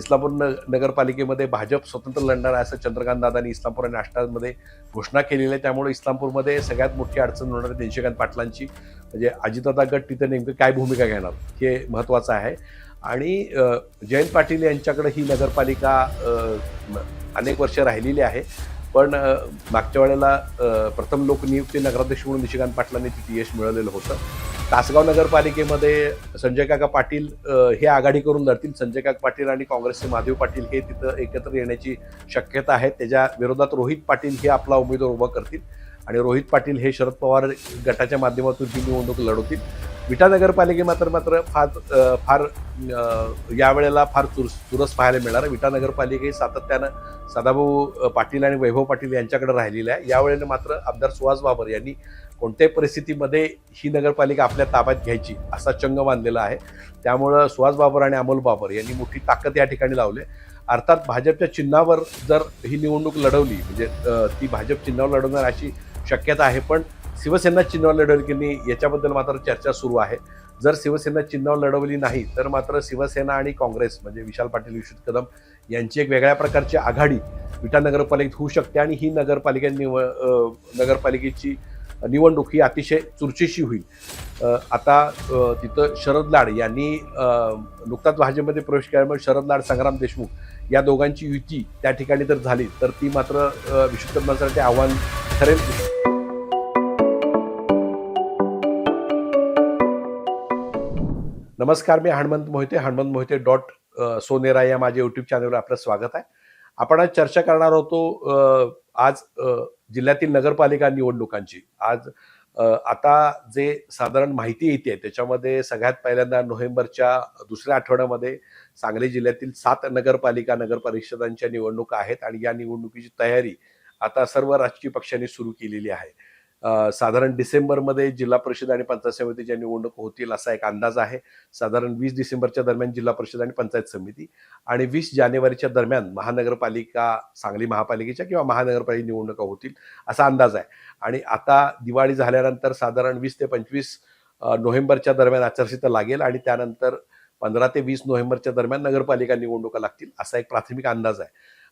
इस्लामपूर न नगरपालिकेमध्ये भाजप स्वतंत्र लढणार आहे असं चंद्रकांत दादांनी इस्लामपूर आणि नाश्तामध्ये घोषणा केलेली आहे. त्यामुळे इस्लामपूरमध्ये सगळ्यात मोठी अडचण होणार आहे देशकांत पाटलांची. म्हणजे अजितदादा गट तिथं नेमकं काय भूमिका घेणार हे महत्त्वाचं आहे. आणि जयंत पाटील यांच्याकडे ही नगरपालिका अनेक वर्ष राहिलेली आहे. पण मागच्या वेळेला प्रथम लोकनियुक्ती नगराध्यक्ष म्हणून निशिकांत पाटलांनी तिथे यश मिळवलेलं होतं. तासगाव नगरपालिकेमध्ये संजय काका पाटील हे आघाडी करून लढतील. संजय काका पाटील आणि काँग्रेसचे महादेव पाटील हे तिथं एकत्र येण्याची शक्यता आहे. त्याच्या विरोधात रोहित पाटील हे आपला उमेदवार उभा करतील आणि रोहित पाटील हे शरद पवार गटाच्या माध्यमातून ही निवडणूक लढवतील. विटा नगरपालिके मात्र मात्र फार फार यावेळेला फार चुरस चुरस पाहायला मिळणार. विटा नगरपालिका ही सातत्यानं सदाभाऊ पाटील आणि वैभव पाटील यांच्याकडे राहिलेल्या आहे. यावेळेला मात्र आमदार सुहास बाबर यांनी कोणत्याही परिस्थितीमध्ये ही नगरपालिका आपल्या ताब्यात घ्यायची असा चंग बांधलेला आहे. त्यामुळं सुहास बाबर आणि अमोल बाबर यांनी मोठी ताकद या ठिकाणी लावली अर्थात भाजपच्या चिन्हावर जर ही निवडणूक लढवली म्हणजे ती भाजप चिन्हावर लढवणार अशी शक्यता आहे पण शिवसेना चिन्हावर लढवली की नाही याच्याबद्दल मात्र चर्चा सुरू आहे. जर शिवसेना चिन्हावर लढवली नाही तर मात्र शिवसेना आणि काँग्रेस म्हणजे विशाल पाटील विश्वत कदम यांची एक वेगळ्या प्रकारची आघाडी विटा नगरपालिकेत होऊ शकते आणि ही नगरपालिका निव नगरपालिकेची निवडणूक ही अतिशय चुरशीशी होईल. आता तिथं शरद लाड यांनी नुकताच भाजपमध्ये प्रवेश केल्यामुळे शरद लाड संग्राम देशमुख या दोघांची युती त्या ठिकाणी जर झाली तर ती मात्र विश्वकर्मासाठी आव्हान ठरेल. नमस्कार मी हनुमंत मोहिते हणमंत मोहिते डॉट सोनेरा या माझ्या युट्यूब चॅनलवर आपलं स्वागत आहे. आपण आज चर्चा करणार होतो आज जिल्ह्यातील नगरपालिका निवडणुकांची. आज आता जे साधारण माहिती येते त्याच्यामध्ये सगळ्यात पहिल्यांदा नोव्हेंबरच्या दुसऱ्या आठवड्यामध्ये सांगली जिल्ह्यातील सात नगरपालिका नगरपरिषदांच्या निवडणुका आहेत आणि या निवडणुकीची तयारी आता सर्व राजकीय पक्षांनी सुरू केलेली आहे. साधारण डिसेंबरमध्ये जिल्हा परिषद आणि पंचायत समितीच्या निवडणूक होतील असा एक अंदाज आहे. साधारण वीस डिसेंबरच्या दरम्यान जिल्हा परिषद आणि पंचायत समिती आणि वीस जानेवारीच्या दरम्यान महानगरपालिका सांगली महापालिकेच्या किंवा महानगरपालिका निवडणुका होतील असा अंदाज आहे. आणि आता दिवाळी झाल्यानंतर साधारण वीस ते पंचवीस नोव्हेंबरच्या दरम्यान आचारसंहिता लागेल आणि त्यानंतर पंधरा ते वीस नोव्हेंबरच्या दरम्यान नगरपालिका निवडणुका लागतील असा एक प्राथमिक अंदाज आहे.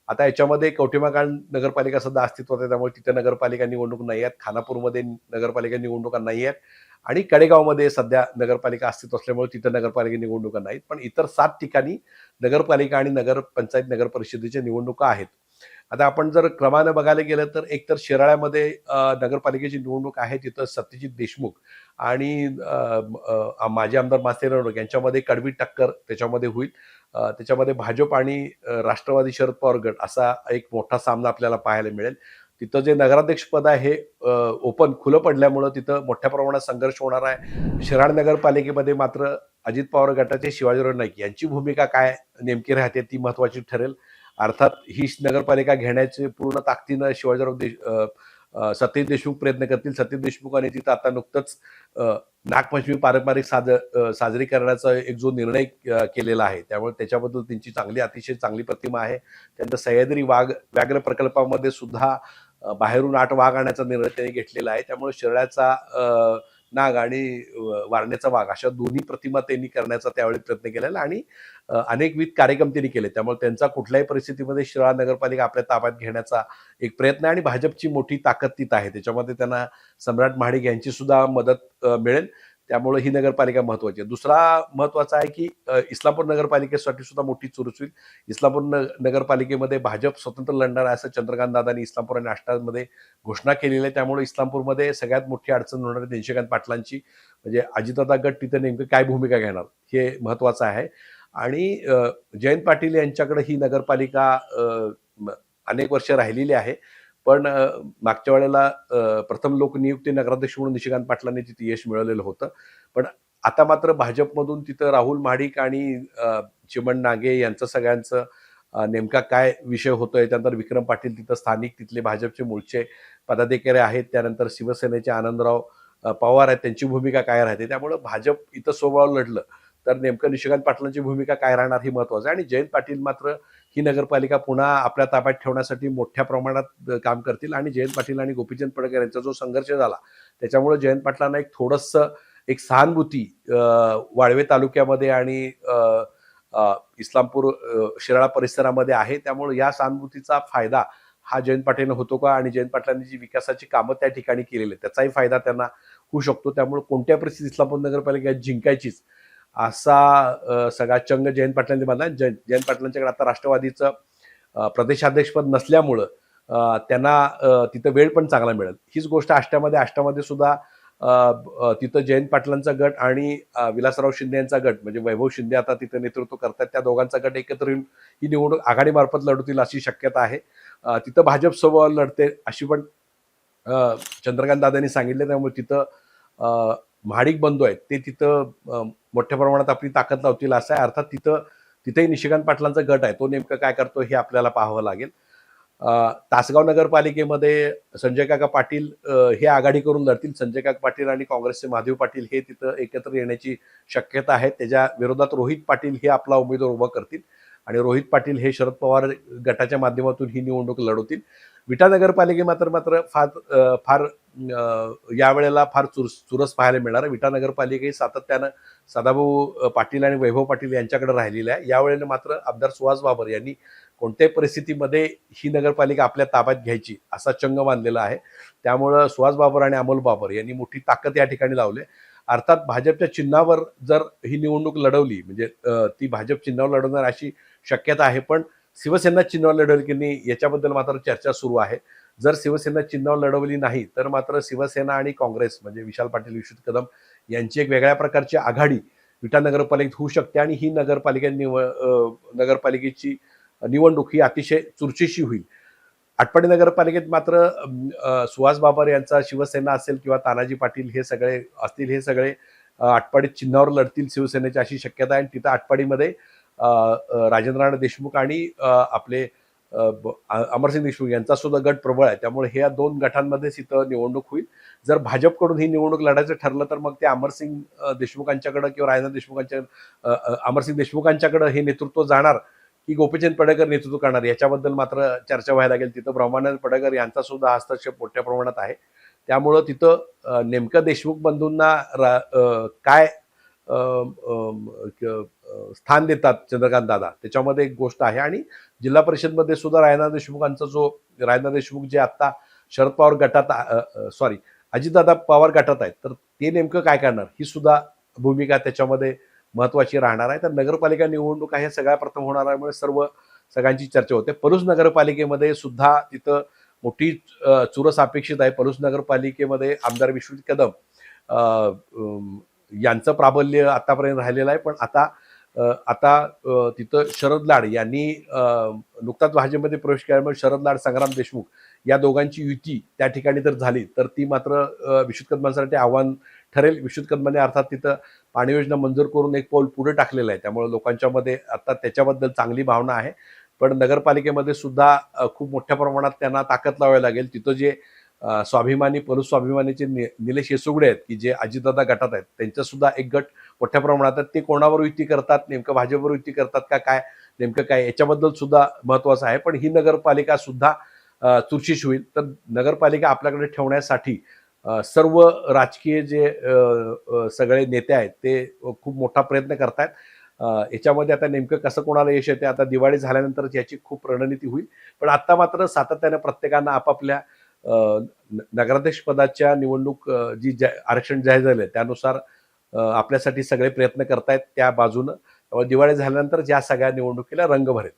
आता याच्यामध्ये कवठेमाकाळ नगरपालिका सध्या अस्तित्वात आहे त्यामुळे तिथे नगरपालिका निवडणूक नाही आहेत. खानापूरमध्ये नगरपालिका निवडणुका नाही आहेत. आणि कडेगावमध्ये सध्या नगरपालिका अस्तित्व असल्यामुळे तिथं नगरपालिका निवडणुका नाहीत. पण इतर सात ठिकाणी नगरपालिका आणि नगरपंचायत नगर परिषदेच्या निवडणुका आहेत. आता आपण जर क्रमानं बघायला गेलं तर एकतर शिराळ्यामध्ये नगरपालिकेची निवडणूक आहे तिथं सत्यजित देशमुख आणि माजी आमदार मासे रणोक यांच्यामध्ये कडवी टक्कर त्याच्यामध्ये होईल. त्याच्यामध्ये भाजप आणि राष्ट्रवादी शरद पवार गट असा एक मोठा सामना आपल्याला पाहायला मिळेल. तिथं जे नगराध्यक्ष पद आहे हे ओपन खुलं पडल्यामुळं तिथं मोठ्या प्रमाणात संघर्ष होणार आहे. शिराळ नगरपालिकेमध्ये मात्र अजित पवार गटाचे शिवाजीराव नाईक यांची भूमिका काय नेमकी राहते ती महत्वाची ठरेल. अर्थात ही नगरपालिका घेण्याचे पूर्ण ताकदीनं शिवाजीराव देश अ, सतीश देशमुख प्रयत्न करतील. सतीश देशमुख आणि तिथं आता नुकतंच नागपंचमी पारंपरिक साज साजरी करण्याचा एक जो निर्णय केलेला आहे. त्यामुळे त्याच्याबद्दल त्यांची चांगली अतिशय चांगली प्रतिमा आहे. त्यांचं सह्याद्री वाघ व्याघ्र प्रकल्पामध्ये सुद्धा बाहेरून आठ वाघ आणण्याचा निर्णय त्यांनी घेतलेला आहे. त्यामुळे शिराळ्याचा नाग आणि वारण्याचा वाघ अशा दोन्ही प्रतिमा त्यांनी करण्याचा त्यावेळी प्रयत्न केलेला आणि अनेकविध कार्यक्रम त्यांनी केले. त्यामुळे त्यांचा कुठल्याही परिस्थितीमध्ये शिराळा नगरपालिका आपल्या ताब्यात घेण्याचा एक प्रयत्न आहे आणि भाजपची मोठी ताकद तिथं आहे. त्याच्यामध्ये त्यांना सम्राट महाडिक यांची सुद्धा मदत मिळेल. त्यामुळे ही नगरपालिका महत्वाची आहे. दुसरा महत्त्वाचा आहे की इस्लामपूर नगरपालिकेसाठी सुद्धा मोठी चुरस होईल. इस्लामपूर न नगरपालिकेमध्ये भाजप स्वतंत्र लढणार आहे असं चंद्रकांत दादांनी इस्लामपूर आणि आष्टामध्ये घोषणा केलेली आहे. त्यामुळे इस्लामपूरमध्ये सगळ्यात मोठी अडचण होणार आहे देशकांत पाटलांची. म्हणजे अजितदादा गट तिथे नेमकं काय भूमिका घेणार हे महत्वाचं आहे. आणि जयंत पाटील यांच्याकडे ही नगरपालिका अनेक वर्ष राहिलेली आहे. पण मागच्या वेळेला प्रथम लोकनियुक्ती नगराध्यक्ष म्हणून निशिकांत पाटलांनी तिथे यश मिळवलेलं होतं. पण आता मात्र भाजपमधून तिथं राहुल महाडिक आणि चिमण नागे यांचं सगळ्यांचं नेमका काय विषय होतोय त्यानंतर विक्रम पाटील तिथं स्थानिक तिथले भाजपचे मूळचे पदाधिकारी आहेत त्यानंतर शिवसेनेचे आनंदराव पवार आहेत त्यांची भूमिका काय राहते? त्यामुळं भाजप इथं स्वभाव लढलं. तर नेमकं निशिकांत पाटलांची भूमिका काय राहणार ही महत्वाचं आहे. आणि जयंत पाटील मात्र ही नगरपालिका पुन्हा आपल्या ताब्यात ठेवण्यासाठी मोठ्या प्रमाणात काम करतील. आणि जयंत पाटील आणि गोपीचंद पडकर यांचा जो संघर्ष झाला त्याच्यामुळे जयंत पाटलांना एक थोडंसं एक सहानुभूती वाळवे तालुक्यामध्ये आणि इस्लामपूर शिराळा परिसरामध्ये आहे. त्यामुळे या सहानुभूतीचा फायदा हा जयंत पाटलांना होतो का आणि जयंत पाटलांनी जी विकासाची कामं त्या ठिकाणी केलेली आहेत त्याचाही फायदा त्यांना होऊ शकतो. त्यामुळे कोणत्या परिस्थितीत इस्लामपूर नगरपालिका जिंकायचीच असा सगळा चंग जयंत पाटलांनी बांधला जय जयंत पाटलांच्याकडे आता राष्ट्रवादीचं प्रदेशाध्यक्षपद नसल्यामुळं त्यांना तिथं वेळ पण चांगला मिळेल. हीच गोष्ट आष्ट्यामध्ये आष्ट्यामध्ये सुद्धा तिथं जयंत पाटलांचा गट आणि विलासराव शिंदे यांचा गट म्हणजे वैभव शिंदे आता तिथं नेतृत्व करतात त्या दोघांचा गट एकत्र येऊन ही निवडणूक आघाडीमार्फत लढवतील अशी शक्यता आहे. तिथं भाजप सोबत लढते अशी पण चंद्रकांत दादांनी सांगितले त्यामुळे तिथं महाडिक बंधू आहेत ते तिथं मोठ्या प्रमाणात आपली ताकद लावतील असं आहे. अर्थात तिथं तिथेही निशिकांत पाटलांचा गट आहे. तो नेमकं काय करतो हे आपल्याला पाहावं लागेल. तासगाव नगरपालिकेमध्ये संजय काका पाटील हे आघाडी करून लढतील. संजय काका पाटील आणि काँग्रेसचे महादेव पाटील हे तिथं एकत्र येण्याची शक्यता आहे. त्याच्या विरोधात रोहित पाटील हे आपला उमेदवार उभा करतील. आणि रोहित पाटील हे शरद पवार गटाच्या माध्यमातून ही निवडणूक लढवतील. विटा नगरपालिके मात्र मात्र फार फार यावेळेला फार चुरस चुरस पाहायला मिळणार. विटा नगरपालिका ही सातत्यानं सदाभाऊ पाटील आणि वैभव पाटील यांच्याकडे राहिलेली आहे. यावेळेला मात्र आमदार सुहास बाबर यांनी कोणत्याही परिस्थितीमध्ये ही नगरपालिका आपल्या ताब्यात घ्यायची असा चंग बांधलेला आहे. त्यामुळं सुहास बाबर आणि अमोल बाबर यांनी मोठी ताकद या ठिकाणी लावली आहे. अर्थात भाजपच्या चिन्हावर जर ही निवडणूक लढवली म्हणजे ती भाजप चिन्हावर लढवणार अशी शक्यता आहे. पण शिवसेना चिन्हावर लढवली की नाही याच्याबद्दल मात्र चर्चा सुरू आहे. जर शिवसेना चिन्हावर लढवली नाही तर मात्र शिवसेना आणि काँग्रेस म्हणजे विशाल पाटील विश्वजित कदम यांची एक वेगळ्या प्रकारची आघाडी विटा नगरपालिकेत होऊ शकते आणि ही नगरपालिका निव नगरपालिकेची निवडणूक ही अतिशय चुरशीशी होईल. आटपाडी नगरपालिकेत मात्र सुहास बाबर यांचा शिवसेना असेल किंवा तानाजी पाटील हे सगळे असतील हे सगळे आटपाडीत चिन्हावर लढतील शिवसेनेची अशी शक्यता आहे. आणि तिथं आटपाडीमध्ये राजेंद्र राणे देशमुख आणि आपले ब- अमरसिंग देशमुख यांचा सुद्धा गट प्रबळ आहे. त्यामुळे ह्या दोन गटांमध्येच इथं निवडणूक होईल. जर भाजपकडून ही निवडणूक लढायचं ठरलं तर मग ते अमरसिंग देशमुखांच्याकडं किंवा राजेंद्र देशमुखांच्या अमरसिंग देशमुखांच्याकडं हे नेतृत्व जाणार की गोपीचंद पडळकर नेतृत्व करणार? याच्याबद्दल मात्र चर्चा व्हायला लागेल. तिथं ब्रह्मानंद पडळकर यांचा सुद्धा हस्तक्षेप मोठ्या प्रमाणात आहे. त्यामुळं तिथं नेमकं देशमुख बंधूंना रा- काय स्थान देतात चंद्रकांत दादा. त्याच्यामध्ये एक गोष्ट आहे आणि जिल्हा परिषदमध्ये सुद्धा रायना देशमुखांचा जो रायना देशमुख जे आत्ता शरद पवार गटात सॉरी अजितदादा पवार गटात आहेत तर ते नेमकं काय करणार? ही सुद्धा भूमिका त्याच्यामध्ये महत्वाची राहणार आहे. तर नगरपालिका निवडणूक आहे सगळ्या प्रथम होणार आहे सर्व सगळ्यांची चर्चा होते. पलूस नगरपालिकेमध्ये सुद्धा तिथं मोठी चुरस अपेक्षित आहे पलूस नगरपालिकेमध्ये आमदार विश्वजित कदम यांचं प्राबल्य आतापर्यंत राहिलेलं आहे. पण आता आता तिथं शरद लाड यांनी नुकताच भाजपमध्ये प्रवेश केल्यामुळे शरद लाड संग्राम देशमुख या दोघांची युती त्या ठिकाणी जर झाली. तर ती मात्र अ, कदमांसाठी आव्हान ठरेल. विश्वजित कदमाने अर्थात तिथं पाणी योजना मंजूर करून एक पाऊल पुढे टाकलेलं आहे. त्यामुळे लोकांच्या मध्ये आता त्याच्याबद्दल चांगली भावना आहे. पण नगरपालिकेमध्ये सुद्धा खूप मोठ्या प्रमाणात त्यांना ताकद लावावी लागेल. तिथं जे स्वाभिमानी पलूस स्वाभिमानीचे नि- निलेश येसुगडे आहेत की जे अजितदादा गटात आहेत त्यांचा सुद्धा एक गट मोठ्या प्रमाणात ते कोणावर युती करतात नेमकं भाजपवर युती करतात का काय नेमकं काय याच्याबद्दल सुद्धा महत्वाचं आहे. पण ही नगरपालिका सुद्धा चुरशीच होईल. तर नगरपालिका आपल्याकडे ठेवण्यासाठी सर्व राजकीय जे सगळे नेते आहेत ते खूप मोठा प्रयत्न करतायत. याच्यामध्ये आता नेमकं कसं कोणाला यश येते आता दिवाळी झाल्यानंतरच याची खूप रणनीती होईल. पण आता मात्र सातत्याने प्रत्येकानं आपापल्या नगराध्यक्षपदाच्या न- निवडणूक जी जा- आरक्षण जाहीर झाले त्यानुसार आपल्यासाठी सगळे प्रयत्न करतायत त्या बाजूनं. त्यामुळे दिवाळी झाल्यानंतर या सगळ्या निवडणुकीला रंग भरेल.